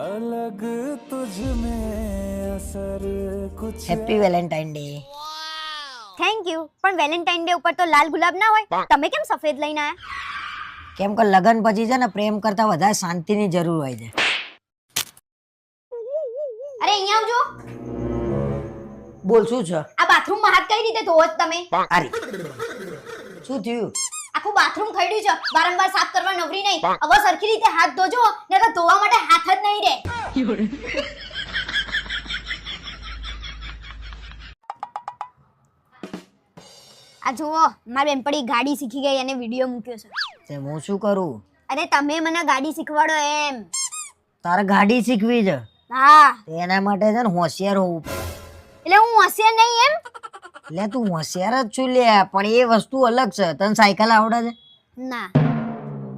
અલગ તુજ મેં અસર કુછ હેપી વેલેન્ટાઇન થેન્ક યુ પણ વેલેન્ટાઇન ડે ઉપર તો લાલ ગુલાબ ના હોય? તમે કેમ સફેદ લઈને આયા? કેમ કે લગન પછી છે ને પ્રેમ કરતા વધારે શાંતિની જરૂર હોય છે. અરે અહીંયા આવજો. બોલ શું છે? આ બાથરૂમમાં હાથ કઈ રીતે ધોવો તમે? અરે શું થયું? આખું બાથરૂમ ખડ્યું છે. વારંવાર સાફ કરવા નવરી નહીં. હવે સરખી રીતે હાથ ધોજો ને તો ધોવા માટે હાથ જ નહીં રહે. આ જુઓ મારી બેનપણી ગાડી શીખી ગઈ અને વીડિયો મૂક્યો છે. તે હું શું કરું? અરે તમે મને ગાડી શીખવાડો એમ. તારે ગાડી શીખવી છે? હા. એના માટે છે ને હોશિયાર હોવું પડે. એટલે હું હોશિયાર નહીં એમ? એટલે તું હોશિયાર જ છું લે પણ એ વસ્તુ અલગ છે. તને સાયકલ આવડે છે? ના.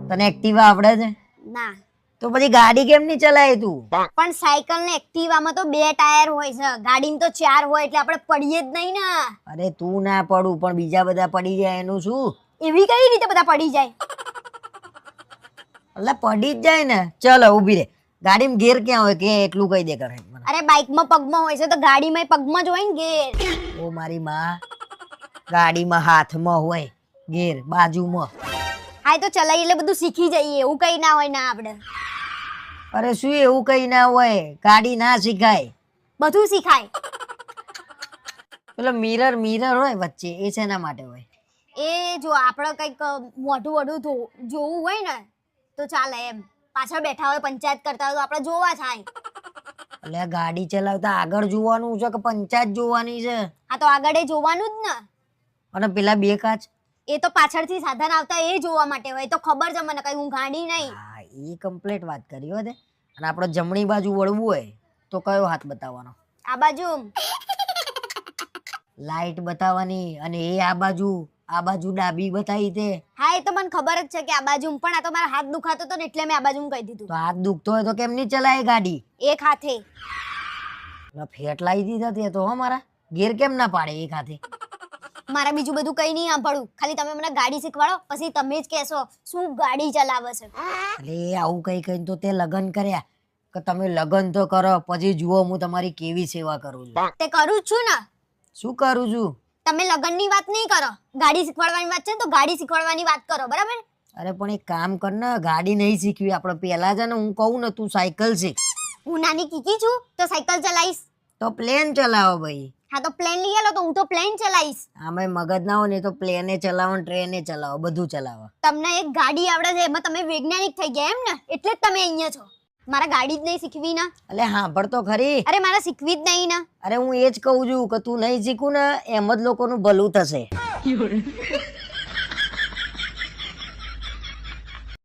તને એક્ટિવા આવડે છે? ના. તો પછી ગાડી કેમ નહીં ચલાય તું? પણ સાયકલ ને એક્ટિવામાં તો બે ટાયર હોય છે. ગાડી તો ચાર હોય એટલે આપણે પડીએ જ નહીં ને. અરે તું ના પડું પણ બીજા બધા પડી જાય એનું શું? એવી કઈ રીતે બધા પડી જાય? એટલે પડી જ જાય ને. ચલો ઊભી રે. ગાડીમાં ગેર ક્યાં હોય કે એટલું કહી દે કરે અરે બાઇકમાં પગમાં હોય છે તો ગાડીમાં પગમાં જ હોય ને ગેર ઓ મારી માં ગાડીમાં હાથમાં હોય ગેર બાજુમાં. હા તો ચલાવી એટલે બધું શીખી જઈએ એવું કઈ ના હોય ના આપણે. અરે શું એવું કઈ ના હોય? ગાડી ના શીખાય. બધું શીખાય. પેલો મિરર મિરર હોય વચ્ચે એ શેના માટે હોય? એ જો આપણે કંઈક મોઢું વઢું જોવું હોય ને તો ચાલે એમ. પાછળ બેઠા હોય પંચાયત કરતા હોય તો આપણે જોવા થાય. એટલે ગાડી ચલાવતા આગળ જોવાનું છે કે પંચાયત જોવાની છે? હા તો આગળ એ જોવાનું જ ને. અને પેલા બે કાચ? એ તો પાછળથી સાધન આવતા એ જોવા માટે હોય. તો ખબર છે મને કઈ હું ગાડી નહીં. હા એ કમ્પ્લીટ વાત કરી હો તે. અને આપણે જમણી બાજુ વળવું હોય તો કયો હાથ બતાવવાનો? આ બાજુ. લાઈટ બતાવવાની અને એ આ બાજુ આ બાજુ ડાબી બતાવી તે. હા એ તો મને ખબર જ છે કે આ બાજુ પણ આ તો મારા હાથ દુખાતો હતો ને એટલે મેં આ બાજુ કહી દીધું. તો હાથ દુખતો હોય તો કેમ નહીં ચલાય ગાડી? એક હાથે. ના ફેટ લાવી દીધા તે તો હો મારા. ગેર કેમ ના પાડે એક હાથે? મારે બીજું બધું કઈ નહીં સાંભળવું. ખાલી તમે મને ગાડી શીખવાડો પછી તમે જ કહેશો શું ગાડી ચલાવે છે. એટલે આવું કઈ કઈ તો તે લગન કર્યા. કે તમે લગન તો કરો પછી જુઓ હું તમારી કેવી સેવા કરું છું. તે કરું છું ને. શું કરું છું? તમે લગનની વાત નહીં કરો. ગાડી શીખવાડવાની વાત છે તો ગાડી શીખવાડવાની વાત કરો બરાબર? અરે પણ એક કામ કર ને ગાડી નહીં શીખવી. આપણે પહેલા છે ને હું કહું ને તું સાયકલ શીખ. હું નાની કીકી છું તો સાયકલ ચલાવીશ. તો પ્લેન ચલાવો ભાઈ. હા તો પ્લેન લઈ આલો તો હું તો પ્લેન ચલાવીશ. આમાં મગજ ના હોય ને તો પ્લેને ચલાવો ટ્રેને ચલાવો બધું ચલાવો. તમને એક ગાડી આવડે છે એમાં તમે વૈજ્ઞાનિક થઈ ગયા એમ ને એટલે જ તમે અહીંયા છો. મારા ગાડી જ નહીં શીખવી ના. અલે હા પણ તો ખરી. અરે મારે શીખવી જ નહીં ના. અરે હું એ જ કહું છું કે તું નહીં શીખું ને એમ જ લોકોનું ભલું થશે.